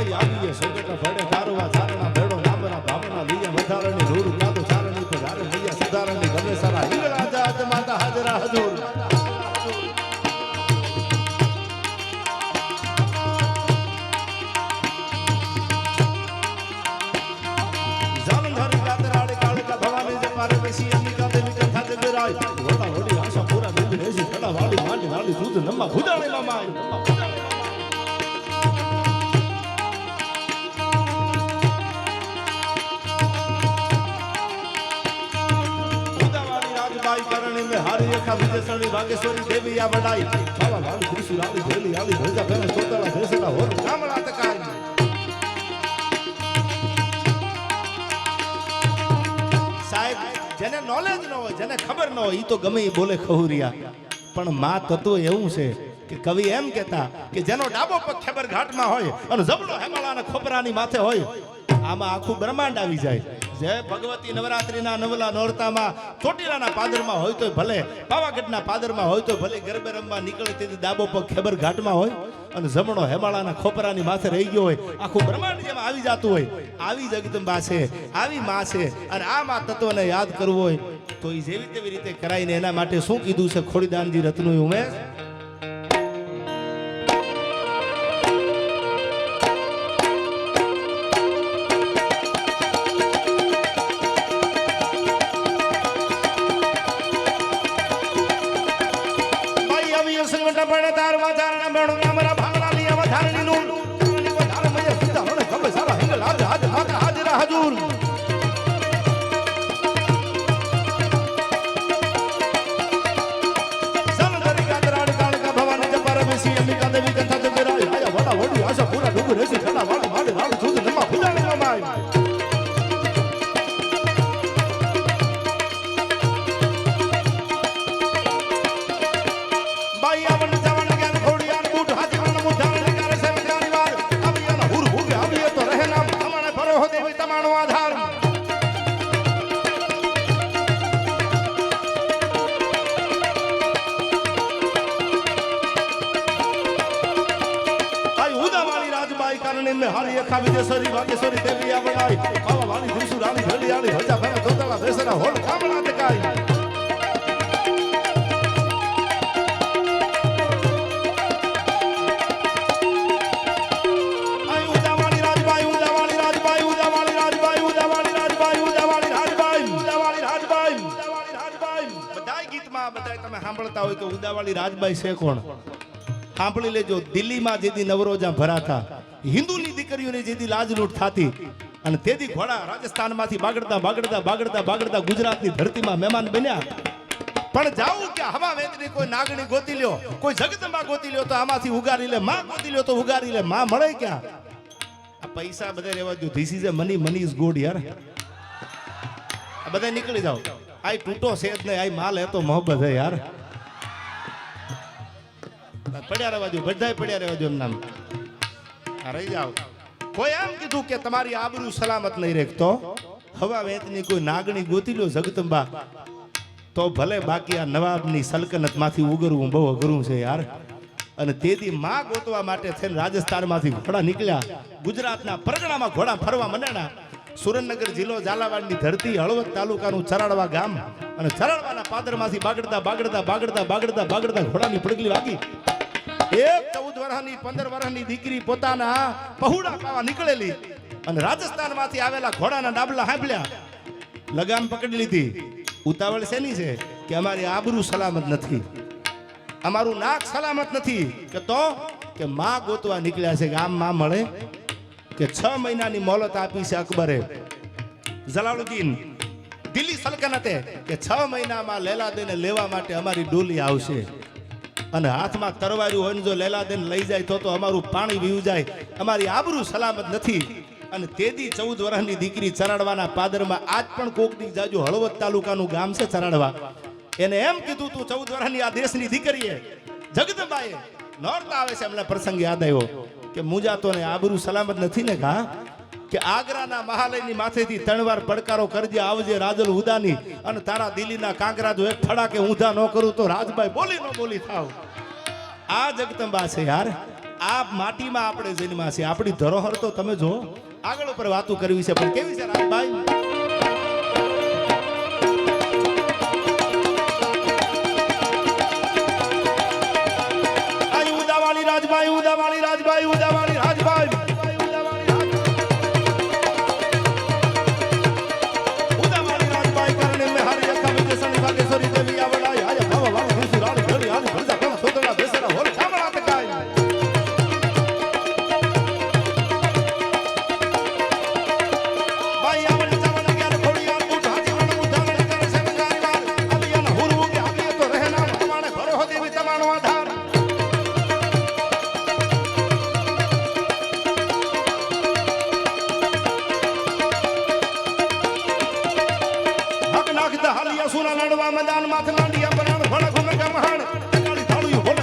ભાઈ આવીએ સંકટ ભડે કારવા ચારણા ભેડો નામના ભાવના લીયા વધારણી રૂર કાતો ચારણી પર હારે મૈયા સુધારણી ગમે સારા હિંગળા જાત માતા હાજરા હજુર. જાલંધર કાતરાડે કાળકા ભવાની જે મારે બેસી અંબિકા દેવી કથા તે વડા વડી આશા પૂરા દેવી રેસી ખડા વાળી માંડી વાળી, દૂધ નમ્મા ભુજાણી મામા નમ્મા ભુજાણી કરણી મે હારી રેખા વિજયસરણી ભાગેશ્વરી દેવી આ વડાઈ બાબા ભાવી ખુશી લાલી ભેલી આલી ભેજા ભેમે સોતળા ભેસડા હોર ગામડા તકાઈ સાહેબ જેને નોલેજ ન હોય જેને ખબર ન હોય એ તો ગમે એ બોલે ખહુરિયા પણ માં તત્વ એવું છે કે કવિ એમ કહેતા કે જેનો ડાબો પગ ખેબર ઘાટમાં હોય અને જબડો હેમાળાના ખોપરાની માથે હોય, આમાં આખું બ્રહ્માંડ આવી જાય. જે ભગવતી નવરાત્રીના નવલા નોરતામાં ચોટીલાના પાદરમાં હોય તો ભલે, પાવાગઢના પાદરમાં હોય તો ભલે ગરબે રમવા નીકળે તેથી ડાબો પગ ખેબર ઘાટમાં હોય અને જમણો હેમાળાના ખોપરાની માથે રહી ગયો હોય, આખું બ્રહ્માંડ જેમાં આવી જતું હોય. આવી જગદંબા છે, આવી માં છે અને આ માં તત્વને યાદ કરવું હોય તો એ જેવી તેવી રીતે કરાઈને એના માટે શું કીધું છે ખોડીદાનજી રત્નું ઉમેશ বাই મે હારી અખા વિદેશરી વાગેશ્વરી દેવી આવડાઈ આવા વાળી ધુસુ રાણી ભેલી આલી હજા ભેલા તોતલા બેસરા હોલ કામણા તમે સાંભળતા હોય તો ઉદાવાળી રાજબાઈ છે કોણ? સાંભળી લેજો, દિલ્હીમાં જેથી નવરોજા ભરાતા. હિન્દુની દીકરીઓની જેથી લાજલૂટ થતી અને તેથી ઘોડા રાજસ્થાનમાંથી બાગડતા બાગડતા બાગડતા બાગડતા ગુજરાતની ધરતીમાં મહેમાન બન્યા પણ જાવું કે હવા વેતની કોઈ નાગણી ગોતી લ્યો, કોઈ જગતમાં ગોતી લ્યો તો આમાંથી ઉગારી લે, માં ગોતી લ્યો તો ઉગારી લે, માં મળે ક્યાં? આ પૈસા બધા રહેવા દો this is a money money is good યાર. આ બધા નીકળી જાઓ. આ તૂટો છે જ નહીં આ માલ હે તો મોહબ્બત હે યાર. પડ્યા રહેવા દો બધાય પડ્યા રહેવા દો એમ નામ રહી જાઓ. કોઈ એમ કીધું કે તમારી આબરૂ સલામત નહીં રેખતો? હવા વેતની કોઈ નાગણી ગોતી લો જગતંબા તો ભલે બાકી આ નવાબની સલ્તનતમાંથી ઉગરવું બહુ અઘરું છે યાર. અને તેથી માં ગોતવા માટે થઈને રાજસ્થાનમાંથી ઘોડા નીકળ્યા. ગુજરાતના પરગણામાં ઘોડા ફરવા મંડ્યા સુરેન્દ્રનગર જિલ્લો ઝાલાવાડની ધરતી હળવદ તાલુકાનું ચરાડવા ગામ. અને ચરાડવાના પાદરમાંથી બાગડતા બાગડતા બાગડતા બાગડતા બાગડતા ઘોડાની પડગલી વાગી. એક ચૌદ વર્ષની પંદર વર્ષની દીકરી પોતાના પહુડા ખાવા નીકળેલી અને રાજસ્થાનમાંથી આવેલા ઘોડાના ડાબલા હાંભળ્યા. લગામ પકડી લીધી. ઉતાવળ શેની છે? કે અમારી આબરૂ સલામત નથી. અમારું નાક સલામત નથી. કે તો? કે માં ગોતવા નીકળ્યા છે કે આમ માં મળે. કે છ મહિનાની મોહલત આપી છે અકબરે. જલાલુદ્દીન, દિલ્હી સલ્તનતે કે છ મહિનામાં લેલાદેને લેવા માટે અમારી ડોલી આવશે. અને હાથમાં તરવાર્યું હોય ને જો લેલાદેન લઈ જાય તો તો અમારું પાણી વીવું જાય અમારી આબરૂ સલામત નથી. અને તેદી ચૌદ વર્ષની દીકરી ચરાડવાના પાદરમાં આજ પણ કોકની જાજુ હળવદ તાલુકાનું ગામ છે ચરાડવા. એને એમ કીધું તું, ચૌદ વર્ષની આ દેશની દીકરીએ, જગદંબાએ નોરતા આવે છે. એમના પ્રસંગ યાદ આવ્યો કે મુજાતોને આબરૂ સલામત નથી ને કા કે આગ્રાના મહાલયની માથેથી ત્રણ વાર પડકારો કરજે આવજે રાજલ ઉદાની અને તારા દિલ્હીના કાંકરા જો એક ફડાકે ઊંધા ન કરું તો રાજભાઈ બોલી ન બોલી થાવ. આ જગતંબા છે યાર. આ માટીમાં આપણે જન્મા છે આપણી ધરોહર તો તમે જો આગળ ઉપર વાતો કરવી છે, પણ કેવી છે રાજભાઈ? સુના લડવા મેદાન માથે માંડિયા બનાણ ભણ ઘુમે ગમહાણ. કાળી થાળી ભોલે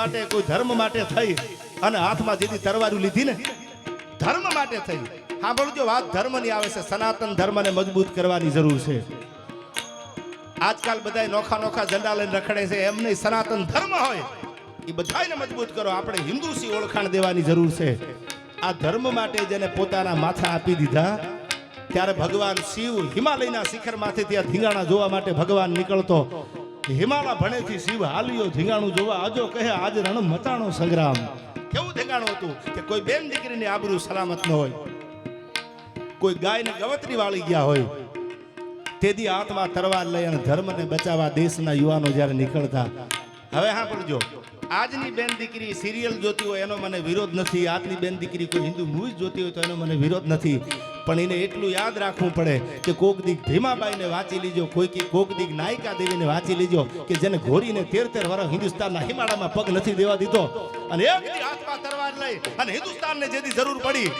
માટે, કોઈ ધર્મ માટે થઈ અને હાથમાં જેથી તરવારું લીધી ને, ધર્મ માટે થઈ. સાંભળજો, વાત ધર્મની આવે છે. સનાતન ધર્મને મજબૂત કરવાની જરૂર છે. આજકાલ બધા નોખા નોખા ઝંડા લઈને રખડે છે. એમ નહીં, સનાતન ધર્મ હોય એ બધાને મજબૂત કરો. આપણે હિન્દુ સી ઓળખાણ દેવાની જરૂર છે. આ ધર્મ માટે જેને પોતાના માથા આપી દીધા, ત્યારે ભગવાન શિવ હિમાલયના શિખરમાંથી ત્યાં ધીંગાણા જોવા માટે ભગવાન નીકળતો. હિમાલય ભણેથી શિવ હાલ્યો ધીંગાણું જોવા આજો કહે આજ રણ મતાણો સંગ્રામ. કેવું ધીંગાણું હતું કે કોઈ બેન દીકરીની આબરૂ સલામત ન હોય. કોઈ ગાયને ગવતરી વાળી ગયા હોય. તેથી હાથમાં તરવાર લઈ અને ધર્મને બચાવવા દેશના યુવાનો જ્યારે નીકળતા. હવે હા પડજો આજની બેન દીકરી સિરિયલ જોતી હોય એનો મને વિરોધ નથી. આજની બેન દીકરી કોઈ હિન્દુ મૂવી જોતી હોય તો એનો મને વિરોધ નથી. પણ એને એટલું યાદ રાખવું પડે કે કોક દીક ભીમાબાઈને વાંચી લીજો, કોઈક કોક દીક નાયિકા દેવીને વાંચી લીજો કે જેને ઘોરીને તેર તેર વર્ષ હિન્દુસ્તાનના હિમાળામાં પગ નથી દેવા દીધો. અને એક દી હાથમાં તરવાર લઈ અને હિન્દુસ્તાનને જેથી જરૂર પડી.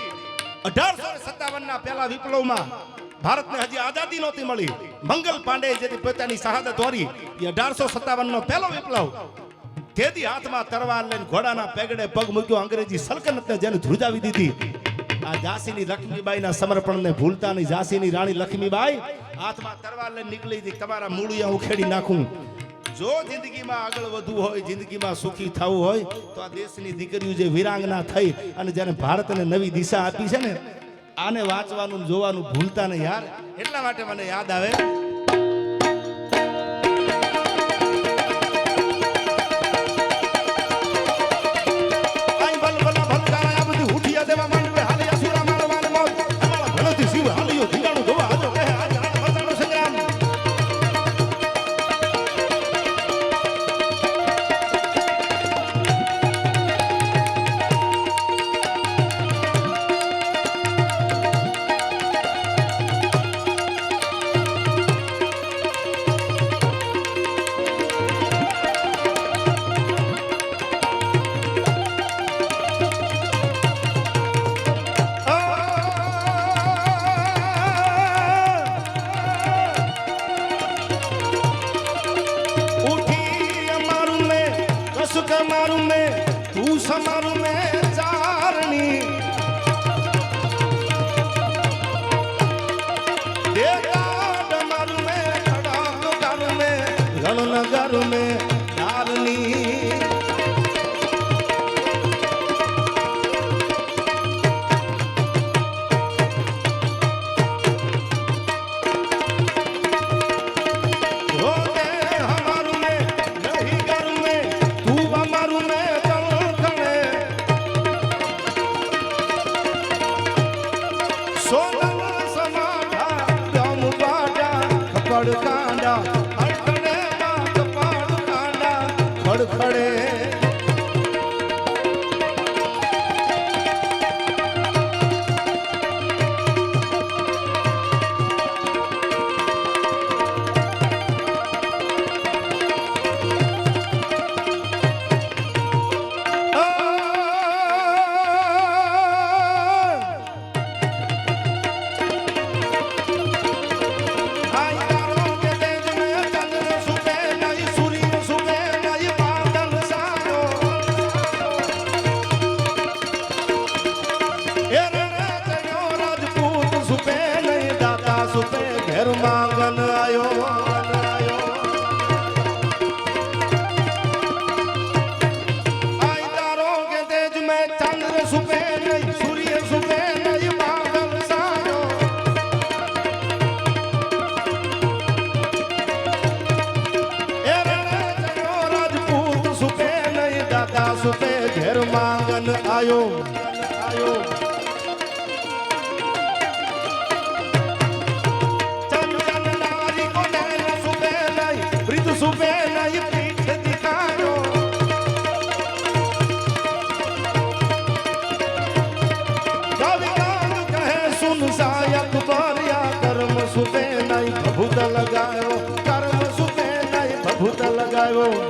અઢારસો સત્તાવન ના પહેલા વિપ્લવમાં ભારતને હજી આઝાદી નહોતી મળી. મંગલ પાંડે જેથી પોતાની શહાદત વારી, એ અઢારસો સત્તાવન નો પહેલો વિપ્લવ. તેથી હાથમાં તરવાર લઈને ઘોડાના પેગડે પગ મૂક્યો, અંગ્રેજી સલ્તનતને જેને ધ્રુજાવી દીધી. આ ઝાંસીની લક્ષ્મીબાઈના સમર્પણને ભૂલતા નહીં. ઝાંસીની રાણી લક્ષ્મીબાઈ, હાથમાં તરવાર લઈને નીકળી હતી. તમારા મૂળિયા ઉખેડી નાખું. જો જિંદગીમાં આગળ વધવું હોય, જિંદગીમાં સુખી થવું હોય, તો આ દેશની દીકરીઓ જે વિરાંગના થઈ અને જેને ભારતને નવી દિશા આપી છે ને, આને વાંચવાનું જોવાનું ભૂલતા નહીં યાર. એટલા માટે મને યાદ આવે તું સમારું ને ચારણી દેગાડ અમારું Oh.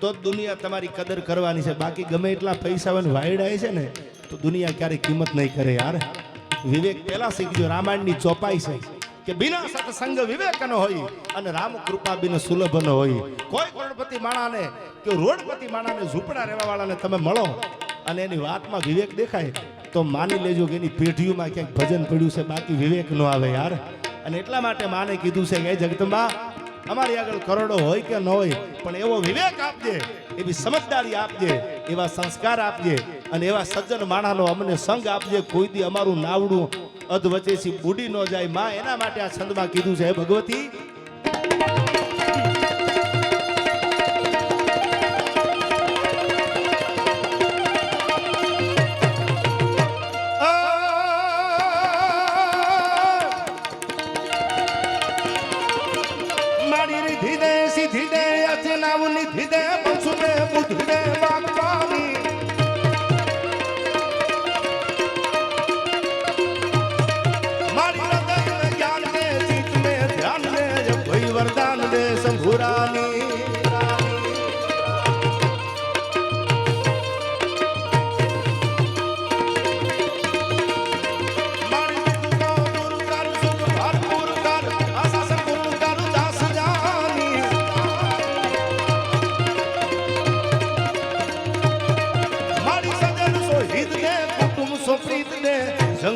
તો દુનિયા તમારી કદર કરવાની છે. બાકી ગમે એટલા પૈસા વાયડાય છે ને, તો દુનિયા ક્યારેય કિંમત નહીં કરે યાર. વિવેક પહેલા શીખજો, રામાયણની ચોપાઈ છે કે બિના સત્સંગ વિવેકનો હોય અને રામ કૃપા બિન સુલભનો હોય. કોઈ કરોડપતિ માણાને કે રોડપતિ માણાને ઝૂંપડા રહેવા વાળાને તમે મળો અને એની વાતમાં વિવેક દેખાય, તો માની લેજો કે એની પેઢીઓમાં ક્યાંક ભજન પડ્યું છે. બાકી વિવેક ન આવે યાર. અને એટલા માટે માને કીધું છે કે જગતમાં અમારી આગળ કરોડો હોય કે ન હોય, પણ એવો વિવેક આપજે, એવી સમજદારી આપજે, એવા સંસ્કાર આપજે, અને એવા સજ્જન માણાનો અમને સંગ આપજે, કોઈ દી અમારું નાવડું અધ વચ્ચેથી બુડી ન જાય. માં એના માટે આ છંદમાં કીધું છે, હે ભગવતી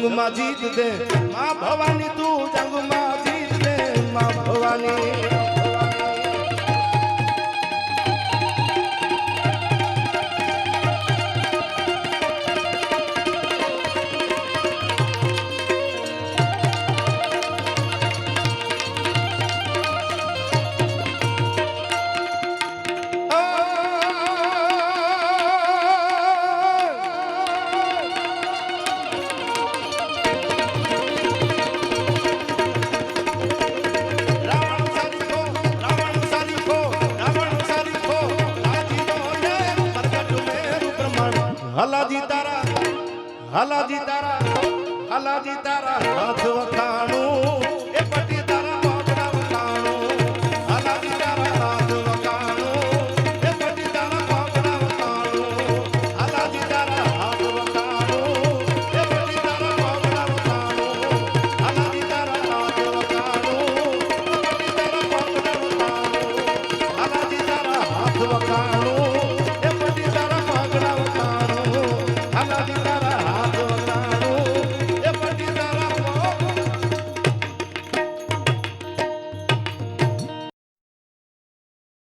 જંગમાં જીત દે. માં ભવાની તું જંગમાં જીત દે માં ભવાની.